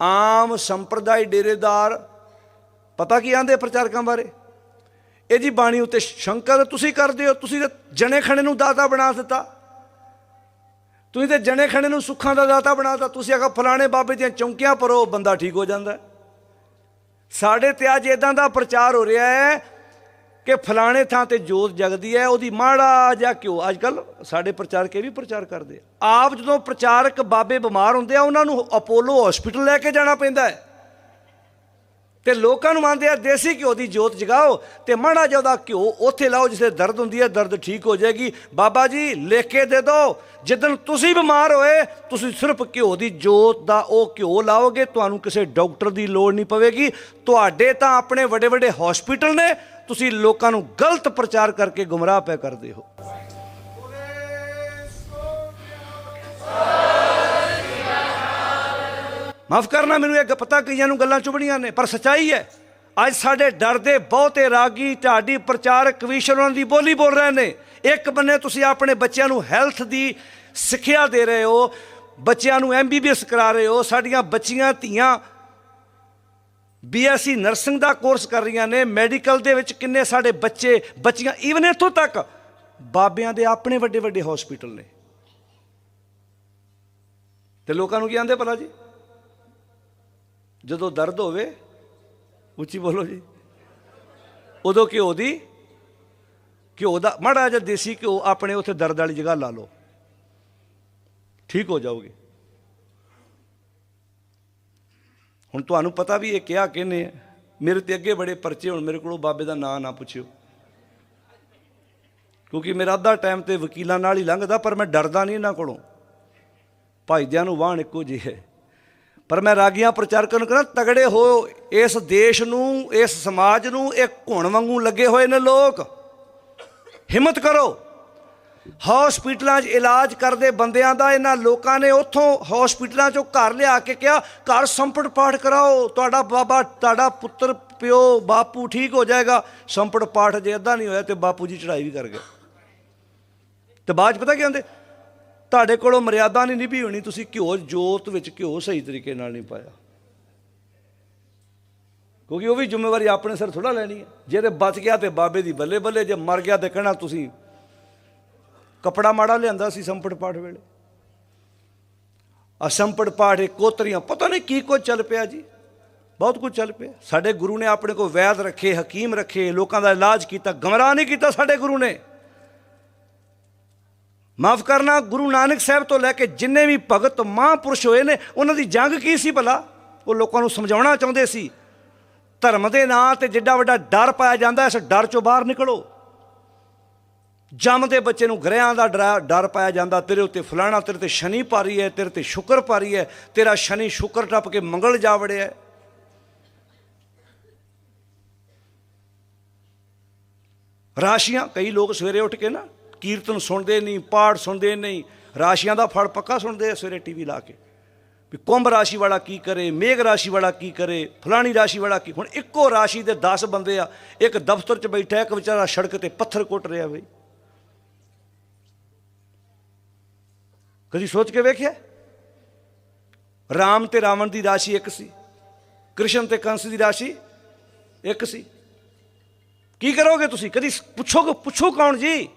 ਆਮ ਸੰਪਰਦਾਇ ਡੇਰੇਦਾਰ, ਪਤਾ ਕੀ ਆਂਦੇ ਪ੍ਰਚਾਰਕਾਂ ਬਾਰੇ? ਇਹ ਜੀ ਬਾਣੀ ਉੱਤੇ ਸ਼ੰਕਾ ਤਾਂ ਤੁਸੀਂ ਕਰਦੇ ਹੋ, ਤੁਸੀਂ ਤਾਂ ਜਣੇ ਖਣੇ ਨੂੰ ਦਾਤਾ ਬਣਾ ਦਿੱਤਾ। ਤੁਸੀਂ ਤੇ ਜਣੇ ਖਣੇ ਨੂੰ ਸੁੱਖਾਂ ਦਾ ਦਾਤਾ ਬਣਾਤਾ ਤੁਸੀਂ ਆਖਾ ਫਲਾਣੇ ਬਾਬੇ ਦੀਆਂ ਚੌਂਕੀਆਂ ਪਰੋ, ਬੰਦਾ ਠੀਕ ਹੋ ਜਾਂਦਾ। ਸਾਡੇ ਤੇ ਅੱਜ ਇਦਾਂ ਦਾ ਪ੍ਰਚਾਰ ਹੋ ਰਿਹਾ ਹੈ ਕਿ ਫਲਾਣੇ ਥਾਂ ਤੇ ਜੋਤ ਜਗਦੀ ਹੈ, ਉਹਦੀ ਮਾੜਾ ਜਾਂ ਕਿਉਂ ਅੱਜ ਕੱਲ ਸਾਡੇ ਪ੍ਰਚਾਰਕ ਇਹ ਵੀ ਪ੍ਰਚਾਰ ਕਰਦੇ ਆ। ਆਪ ਜਦੋਂ ਪ੍ਰਚਾਰਕ ਬਾਬੇ ਬਿਮਾਰ ਹੁੰਦੇ ਆ, ਉਹਨਾਂ ਨੂੰ ਅਪੋਲੋ ਹਸਪੀਟਲ ਲੈ ਕੇ ਜਾਣਾ ਪੈਂਦਾ ਹੈ। ਤੇ ਲੋਕਾਂ ਨੂੰ ਮੰਨਦੇ ਆ, ਦੇਸੀ ਘਿਓ ਦੀ ਜੋਤ ਜਗਾਓ ਤੇ ਮਾੜਾ ਜਿਹਾ ਉਹਦਾ ਘਿਓ ਉੱਥੇ ਲਾਓ ਜਿੱਥੇ ਦਰਦ ਹੁੰਦੀ ਹੈ, ਦਰਦ ਠੀਕ ਹੋ ਜਾਏਗੀ। ਬਾਬਾ ਜੀ, ਲਿਖ ਕੇ ਦੇ। ਦਿਓ ਜਿੱਦਣ ਤੁਸੀਂ ਬਿਮਾਰ ਹੋਏ, ਤੁਸੀਂ ਸਿਰਫ ਘਿਓ ਦੀ ਜੋਤ ਦਾ ਉਹ ਘਿਓ ਲਾਓਗੇ, ਤੁਹਾਨੂੰ ਕਿਸੇ ਡਾਕਟਰ ਦੀ ਲੋੜ ਨਹੀਂ ਪਵੇਗੀ। ਤੁਹਾਡੇ ਤਾਂ ਆਪਣੇ ਵੱਡੇ ਵੱਡੇ ਹਸਪੀਟਲ ਨੇ ਤੁਸੀਂ ਲੋਕਾਂ ਨੂੰ ਗਲਤ ਪ੍ਰਚਾਰ ਕਰਕੇ ਗੁੰਮਰਾਹ ਪੈ ਕਰਦੇ ਹੋ। ਮਾਫ ਕਰਨਾ, ਮੈਨੂੰ ਇਹ ਪਤਾ ਕਈਆਂ ਨੂੰ ਗੱਲਾਂ ਚੁਬੜੀਆਂ ਨੇ, ਪਰ ਸਚਾਈ ਹੈ, ਅੱਜ ਸਾਡੇ ਡਰ ਦੇ ਬਹੁਤੇ ਰਾਗੀ ਢਾਡੀ ਪ੍ਰਚਾਰਕ ਕਵੀਸ਼ਰਾਂ ਦੀ ਬੋਲੀ ਬੋਲ ਰਹੇ ਨੇ। ਇੱਕ ਬੰਨੇ ਤੁਸੀਂ ਆਪਣੇ ਬੱਚਿਆਂ ਨੂੰ ਹੈਲਥ ਦੀ ਸਿੱਖਿਆ ਦੇ ਰਹੇ ਹੋ, ਬੱਚਿਆਂ ਨੂੰ ਐਮਬੀਬੀਐਸ ਕਰਾ ਰਹੇ ਹੋ, ਸਾਡੀਆਂ ਬੱਚੀਆਂ, ਧੀਆਂ ਬੀਐਸਸੀ ਨਰਸਿੰਗ ਦਾ ਕੋਰਸ ਕਰ ਰਹੀਆਂ ਨੇ। ਮੈਡੀਕਲ ਦੇ ਵਿੱਚ ਕਿੰਨੇ ਸਾਡੇ ਬੱਚੇ ਬੱਚੀਆਂ? ਈਵਨ ਇੱਥੋਂ ਤੱਕ ਬਾਬਿਆਂ ਦੇ ਆਪਣੇ ਵੱਡੇ ਵੱਡੇ ਹਸਪੀਟਲ ਨੇ। ਤੇ ਲੋਕਾਂ ਨੂੰ ਕੀ ਆਂਦੇ ਭਲਾ ਜੀ? ਜਦੋਂ ਦਰਦ ਹੋਵੇ, ਉੱਚੀ ਬੋਲੋ ਜੀ। ਉਦੋਂ ਘਿਓ ਦੀ, ਘਿਓ ਦਾ, ਮਾੜਾ ਜਿਹਾ ਦੇਸੀ ਘਿਓ ਆਪਣੇ ਉੱਥੇ ਦਰਦ ਵਾਲੀ ਜਗ੍ਹਾ ਲਾ ਲਓ। ਠੀਕ ਹੋ ਜਾਓਗੇ। ਹੁਣ ਤੁਹਾਨੂੰ ਪਤਾ ਵੀ ਇਹ ਕਿਹਾ ਕਿਹਨੇ ਹੈ। ਮੇਰੇ ਤੇ ਅੱਗੇ ਬੜੇ ਪਰਚੇ ਹੁਣ, ਮੇਰੇ ਕੋਲੋਂ ਬਾਬੇ ਦਾ ਨਾਂ ਨਾ ਪੁੱਛਿਓ। ਕਿਉਂਕਿ ਮੇਰਾ ਅੱਧਾ ਟਾਈਮ ਤੇ ਵਕੀਲਾਂ ਨਾਲ ਹੀ ਲੰਘਦਾ, ਪਰ ਮੈਂ ਡਰਦਾ ਨਹੀਂ ਇਹਨਾਂ ਕੋਲੋਂ। ਭਾਈਦਿਆਂ ਨੂੰ ਵਾਹਣ ਇੱਕੋ ਜਿਹੀ ਹੈ। ਪਰ ਮੈਂ ਰਾਗੀਆਂ ਪ੍ਰਚਾਰਕਾਂ ਨੂੰ ਕਹਿੰਦਾ, ਤਗੜੇ ਹੋ ਇਸ ਦੇਸ਼ ਨੂੰ, ਇਸ ਸਮਾਜ ਨੂੰ, ਇਹ ਘੁਣ ਵਾਂਗੂ ਲੱਗੇ ਹੋਏ ਨੇ ਲੋਕ। ਹਿੰਮਤ ਕਰੋ। ਹਸਪੀਟਲਾਂ 'ਚ ਇਲਾਜ ਕਰਦੇ ਬੰਦਿਆਂ ਦਾ ਇਹਨਾਂ ਲੋਕਾਂ ਨੇ ਉੱਥੋਂ ਹਸਪੀਟਲਾਂ 'ਚੋਂ ਘਰ ਲਿਆ ਕੇ ਕਿਹਾ, ਘਰ ਸੰਪਟ ਪਾਠ ਕਰਾਓ, ਤੁਹਾਡਾ ਬਾਬਾ, ਤੁਹਾਡਾ ਪੁੱਤਰ, ਪਿਓ, ਬਾਪੂ ਠੀਕ ਹੋ ਜਾਏਗਾ। ਸੰਪਟ ਪਾਠ ਜੇ ਅੱਧਾ ਨਹੀਂ ਹੋਇਆ ਤੇ ਬਾਪੂ ਜੀ ਚੜਾਈ ਵੀ ਕਰ ਗਏ। ਤੇ ਬਾਅਦ 'ਚ ਪਤਾ ਕੀ ਹੁੰਦੇ ਤੁਹਾਡੇ ਕੋਲੋਂ ਮਰਿਆਦਾ ਨਹੀਂ ਨਿਭੀ ਹੋਣੀ, ਤੁਸੀਂ ਘਿਓ ਜੋਤ ਵਿੱਚ ਘਿਓ ਸਹੀ ਤਰੀਕੇ ਨਾਲ ਨਹੀਂ ਪਾਇਆ। ਕਿਉਂਕਿ ਉਹ ਵੀ ਜ਼ਿੰਮੇਵਾਰੀ ਆਪਣੇ ਸਿਰ ਥੋੜਾ ਲੈਣੀ ਹੈ। ਜੇ ਤੇ ਬਚ ਗਿਆ ਤੇ ਬਾਬੇ ਦੀ ਬੱਲੇ ਬੱਲੇ, ਜੇ ਮਰ ਗਿਆ ਤੇ ਕਹਿਣਾ ਤੁਸੀਂ ਕਪੜਾ ਮਾੜਾ ਲਿਆਂਦਾ ਸੀ ਸੰਪਟ ਪਾਠ ਵੇਲੇ। ਅਸੰਪਟ ਪਾਠ ਇਹ ਕੋਤਰੀਆਂ, ਪਤਾ ਨਹੀਂ ਕੀ ਕੁਝ ਚੱਲ ਪਿਆ ਜੀ। ਬਹੁਤ ਕੁਝ ਚੱਲ ਪਿਆ। ਸਾਡੇ ਗੁਰੂ ਨੇ ਆਪਣੇ ਕੋਲ ਵੈਦ ਰੱਖੇ, ਹਕੀਮ ਰੱਖੇ, ਲੋਕਾਂ ਦਾ ਇਲਾਜ ਕੀਤਾ, ਗਮਰਾਹ ਨਹੀਂ ਕੀਤਾ ਸਾਡੇ ਗੁਰੂ ਨੇ। ਮਾਫ ਕਰਨਾ, ਗੁਰੂ ਨਾਨਕ ਸਾਹਿਬ ਤੋਂ ਲੈ ਕੇ ਜਿੰਨੇ ਵੀ ਭਗਤ ਮਹਾਂਪੁਰਸ਼ ਹੋਏ ਨੇ, ਉਹਨਾਂ ਦੀ ਜੰਗ ਕੀ ਸੀ ਭਲਾ? ਉਹ ਲੋਕਾਂ ਨੂੰ ਸਮਝਾਉਣਾ ਚਾਹੁੰਦੇ ਸੀ, ਧਰਮ ਦੇ ਨਾਂ ਤੇ ਜਿੱਡਾ ਵੱਡਾ ਡਰ ਪਾਇਆ ਜਾਂਦਾ, ਇਸ ਡਰ ਚੋਂ ਬਾਹਰ ਨਿਕਲੋ। ਜੰਮਦੇ ਬੱਚੇ ਨੂੰ ਗ੍ਰਹਿਆਂ ਦਾ ਡਰਾ- ਡਰ ਪਾਇਆ ਜਾਂਦਾ, ਤੇਰੇ ਉੱਤੇ ਫਲਾਣਾ, ਤੇਰੇ ਤੇ ਸ਼ਨੀ ਪਾਰੀ ਹੈ, ਤੇਰੇ ਤੇ ਸ਼ੁਕਰ ਪਾਰੀ ਹੈ, ਤੇਰਾ ਸ਼ਨੀ ਸ਼ੁਕਰ ਟੱਪ ਕੇ ਮੰਗਲ ਜਾ ਵੜਿਆ ਰਾਸ਼ੀਆਂ, ਕਈ ਲੋਕ ਸਵੇਰੇ ਉੱਠ ਕੇ ਨਾ ਕੀਰਤਨ ਸੁਣਦੇ ਨਹੀਂ, ਪਾਠ ਸੁਣਦੇ ਨਹੀਂ, ਰਾਸ਼ੀਆਂ ਦਾ ਫੜ ਪੱਕਾ ਸੁਣਦੇ ਆ ਸਵੇਰੇ ਟੀਵੀ ਲਾ ਕੇ। ਵੀ ਕੁੰਭ ਰਾਸ਼ੀ ਵਾਲਾ ਕੀ ਕਰੇ, ਮੇਘ ਰਾਸ਼ੀ ਵਾਲਾ ਕੀ ਕਰੇ, ਫਲਾਣੀ ਰਾਸ਼ੀ ਵਾਲਾ ਕੀ, ਹੁਣ ਇੱਕੋ ਰਾਸ਼ੀ ਦੇ 10 ਬੰਦੇ ਆ, ਇੱਕ ਦਫ਼ਤਰ 'ਚ ਬੈਠਾ, ਇੱਕ ਵਿਚਾਰਾ ਸੜਕ ਤੇ ਪੱਥਰ ਕੁੱਟ ਰਿਹਾ ਬਈ। ਕਦੀ ਸੋਚ ਕੇ ਵੇਖਿਆ? ਰਾਮ ਤੇ ਰਾਵਣ ਦੀ ਰਾਸ਼ੀ ਇੱਕ ਸੀ, ਕ੍ਰਿਸ਼ਨ ਤੇ ਕੰਸ ਦੀ ਰਾਸ਼ੀ ਇੱਕ ਸੀ। ਕੀ ਕਰੋਗੇ ਤੁਸੀਂ? ਕਦੀ ਪੁੱਛੋਗੇ, ਪੁੱਛੋ ਕੌਣ ਜੀ?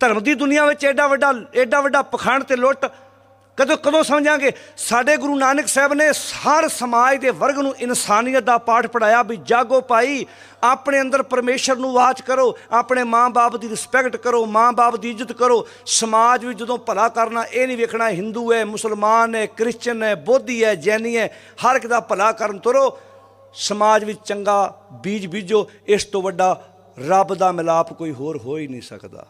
ਧਰਮ ਦੀ ਦੁਨੀਆ ਵਿੱਚ ਐਡਾ ਵੱਡਾ ਐਡਾ ਵੱਡਾ ਪਖੰਡ ਤੇ ਲੁੱਟ ਕਦੋਂ ਕਦੋਂ ਸਮਝਾਂਗੇ? ਸਾਡੇ ਗੁਰੂ ਨਾਨਕ ਸਾਹਿਬ ਨੇ ਹਰ ਸਮਾਜ ਦੇ ਵਰਗ ਨੂੰ ਇਨਸਾਨੀਅਤ ਦਾ ਪਾਠ ਪੜਾਇਆ ਵੀ ਜਾਗੋ ਭਾਈ, ਆਪਣੇ ਅੰਦਰ ਪਰਮੇਸ਼ਰ ਨੂੰ ਵਾਚ ਕਰੋ, ਆਪਣੇ ਮਾਂ-ਬਾਪ ਦੀ ਰਿਸਪੈਕਟ ਕਰੋ, ਮਾਂ-ਬਾਪ ਦੀ ਇੱਜ਼ਤ ਕਰੋ। ਸਮਾਜ ਵਿੱਚ ਜਦੋਂ ਭਲਾ ਕਰਨਾ, ਇਹ ਨਹੀਂ ਵੇਖਣਾ ਹਿੰਦੂ ਹੈ, ਮੁਸਲਮਾਨ ਹੈ ਕ੍ਰਿਸਚੀਅਨ ਹੈ, ਬੋਧੀ ਹੈ, ਜੈਨੀ ਹੈ, ਹਰ ਇੱਕ ਦਾ ਭਲਾ ਕਰਨ ਤੁਰੋ। ਸਮਾਜ ਵਿੱਚ ਚੰਗਾ ਬੀਜ ਬੀਜੋ, ਇਸ ਤੋਂ ਵੱਡਾ ਰੱਬ ਦਾ ਮਿਲਾਪ ਕੋਈ ਹੋਰ ਹੋ ਹੀ ਨਹੀਂ ਸਕਦਾ।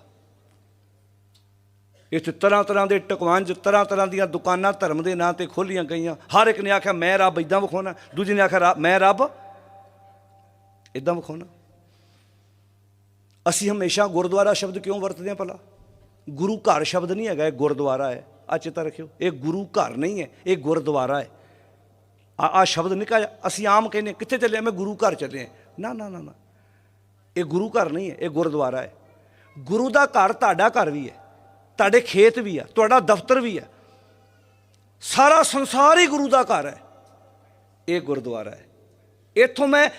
ਇੱਥੇ ਤਰ੍ਹਾਂ ਤਰ੍ਹਾਂ ਦੇ ਟਕਵਾਂਜ, ਤਰ੍ਹਾਂ ਤਰ੍ਹਾਂ ਦੀਆਂ ਦੁਕਾਨਾਂ ਧਰਮ ਦੇ ਨਾਂ ਤੇ ਖੋਲੀਆਂ ਗਈਆਂ। ਹਰ ਇੱਕ ਨੇ ਆਖਿਆ, ਮੈਂ ਰੱਬ ਇਦਾਂ ਵਿਖਾਉਣਾ। ਦੂਜੇ ਨੇ ਆਖਿਆ ਰੱਬ- ਮੈਂ ਰੱਬ ਇਦਾਂ ਵਿਖਾਉਣਾ। ਅਸੀਂ ਹਮੇਸ਼ਾ ਗੁਰਦੁਆਰਾ ਸ਼ਬਦ ਕਿਉਂ ਵਰਤਦੇ ਹਾਂ ਭਲਾ? ਗੁਰੂ ਘਰ ਸ਼ਬਦ ਨਹੀਂ ਹੈਗਾ, ਇਹ ਗੁਰਦੁਆਰਾ ਹੈ। ਆ ਚੇਤਾ ਰੱਖਿਓ, ਇਹ ਗੁਰੂ ਘਰ ਨਹੀਂ ਹੈ, ਇਹ ਗੁਰਦੁਆਰਾ ਹੈ। ਆ ਆ ਸ਼ਬਦ ਨਿਕਾ ਅਸੀਂ ਆਮ ਕਹਿੰਦੇ ਕਿੱਥੇ ਚੱਲੇ ਮੈਂ ਗੁਰੂ ਘਰ ਚੱਲੇ ਨਾ ਨਾ ਨਾ ਨਾ। ਇਹ ਗੁਰੂ ਘਰ ਨਹੀਂ ਹੈ, ਇਹ ਗੁਰਦੁਆਰਾ ਹੈ। ਗੁਰੂ ਦਾ ਘਰ ਤੁਹਾਡਾ ਘਰ ਵੀ ਹੈ। ਤੁਹਾਡੇ ਖੇਤ ਵੀ ਹੈ ਤੁਹਾਡਾ ਦਫ਼ਤਰ ਵੀ ਹੈ ਸਾਰਾ ਸੰਸਾਰ ਹੀ ਗੁਰੂ ਦਾ ਘਰ ਹੈ। ਇਹ ਗੁਰਦੁਆਰਾ ਹੈ। ਇੱਥੋਂ ਮੈਂ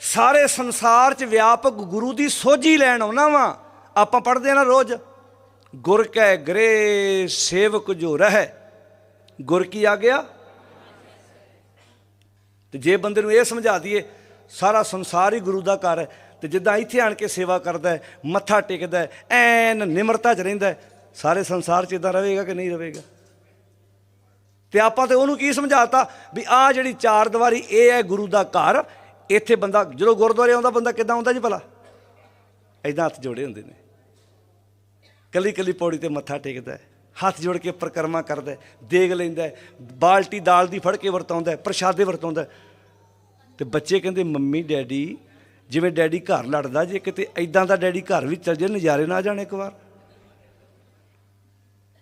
ਸਾਰੇ ਸੰਸਾਰ 'ਚ ਵਿਆਪਕ ਗੁਰੂ ਦੀ ਸੋਝੀ ਲੈਣ ਆਉਣਾ ਵਾਂ। ਆਪਾਂ ਪੜ੍ਹਦੇ ਆ ਨਾ ਰੋਜ਼, ਗੁਰ ਕੈ ਗ੍ਰੇ ਸੇਵਕ ਜੋ ਰਹਿ। ਗੁਰ ਕੀ ਆ ਗਿਆ? ਤੇ ਜੇ ਬੰਦੇ ਨੂੰ ਇਹ ਸਮਝਾ ਦਈਏ, ਸਾਰਾ ਸੰਸਾਰ ਹੀ ਗੁਰੂ ਦਾ ਘਰ ਹੈ। ਤੇ ਜਿੱਦਾਂ ਇੱਥੇ ਆਣ ਕੇ ਸੇਵਾ ਕਰਦਾ ਹੈ, ਮੱਥਾ ਟੇਕਦਾ ਹੈ, ਐਨ ਨਿਮਰਤਾ 'ਚ ਰਹਿੰਦਾ ਹੈ। ਸਾਰੇ ਸੰਸਾਰ 'ਚ ਇਦਾਂ ਰਹੇਗਾ ਕਿ ਨਹੀਂ ਰਹੇਗਾ? ਤੇ ਆਪਾਂ ਤੇ ਉਹਨੂੰ ਕੀ ਸਮਝਾਤਾ? ਵੀ ਆ ਜਿਹੜੀ ਚਾਰ ਦੀਵਾਰੀ, ਇਹ ਹੈ ਗੁਰੂ ਦਾ ਘਰ। ਇੱਥੇ ਬੰਦਾ, ਜਦੋਂ ਗੁਰਦੁਆਰੇ ਆਉਂਦਾ, ਬੰਦਾ ਕਿੱਦਾਂ ਆਉਂਦਾ ਜੀ ਭਲਾ? ਐਦਾਂ ਹੱਥ ਜੋੜੇ ਹੁੰਦੇ ਨੇ। ਕੱਲੀ ਕੱਲੀ ਪੌੜੀ ਤੇ ਮੱਥਾ ਟੇਕਦਾ ਹੱਥ ਜੋੜ ਕੇ ਪ੍ਰਕਰਮਾ ਕਰਦਾ ਦੇਗ ਲੈਂਦਾ ਬਾਲਟੀ, ਦਾਲ ਦੀ ਫੜ ਕੇ ਵਰਤਾਉਂਦਾ ਪ੍ਰਸ਼ਾਦੇ ਵਰਤਾਉਂਦਾ ਹੈ। ਤੇ ਬੱਚੇ ਕਹਿੰਦੇ, ਮੰਮੀ, ਡੈਡੀ, ਜਿਵੇਂ ਡੈਡੀ ਘਰ ਲੜਦਾ, ਜੇ ਕਿਤੇ ਐਦਾਂ ਦਾ ਡੈਡੀ ਘਰ ਵੀ ਚੱਲ ਜੇ ਨਜ਼ਾਰੇ ਨਾ ਜਾਣ ਇੱਕ ਵਾਰ।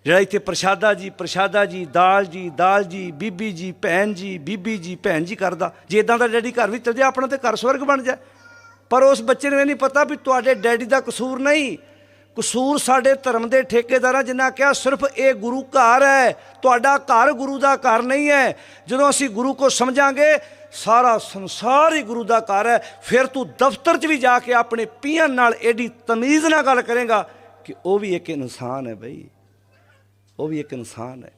ਜਿਹੜਾ ਇੱਥੇ ਪ੍ਰਸ਼ਾਦਾ ਜੀ ਪ੍ਰਸ਼ਾਦਾ ਜੀ, ਦਾਲ ਜੀ ਦਾਲ ਜੀ, ਬੀਬੀ ਜੀ, ਭੈਣ ਜੀ, ਬੀਬੀ ਜੀ, ਭੈਣ ਜੀ ਕਰਦਾ। ਜੇ ਇਦਾਂ ਦਾ ਡੈਡੀ ਘਰ ਵਿੱਚ ਚੱਲ ਜਾ ਆਪਣਾ ਤੇ ਘਰ ਸਵਰਗ ਬਣ ਜਾ ਪਰ ਉਸ ਬੱਚੇ ਨੂੰ ਇਹ ਨਹੀਂ ਪਤਾ ਵੀ ਤੁਹਾਡੇ ਡੈਡੀ ਦਾ ਕਸੂਰ ਨਹੀਂ। ਕਸੂਰ ਸਾਡੇ ਧਰਮ ਦੇ ਠੇਕੇਦਾਰਾਂ ਜਿਨ੍ਹਾਂ ਕਿਹਾ ਸਿਰਫ ਇਹ ਗੁਰੂ ਘਰ ਹੈ, ਤੁਹਾਡਾ ਘਰ ਗੁਰੂ ਦਾ ਘਰ ਨਹੀਂ ਹੈ। ਜਦੋਂ ਅਸੀਂ ਗੁਰੂ ਕੋ ਸਮਝਾਂਗੇ, ਸਾਰਾ ਸੰਸਾਰ ਹੀ ਗੁਰੂ ਦਾ ਘਰ ਹੈ। ਫਿਰ ਤੂੰ ਦਫ਼ਤਰ 'ਚ ਵੀ ਜਾ ਕੇ ਆਪਣੇ ਪੀਅਨ ਨਾਲ ਐਡੀ ਤਮੀਜ਼ ਨਾਲ ਗੱਲ ਕਰੇਗਾ ਕਿ ਉਹ ਵੀ ਇੱਕ ਇਨਸਾਨ ਹੈ ਬਈ। ਉਹ ਵੀ ਇੱਕ ਇਨਸਾਨ ਹੈ।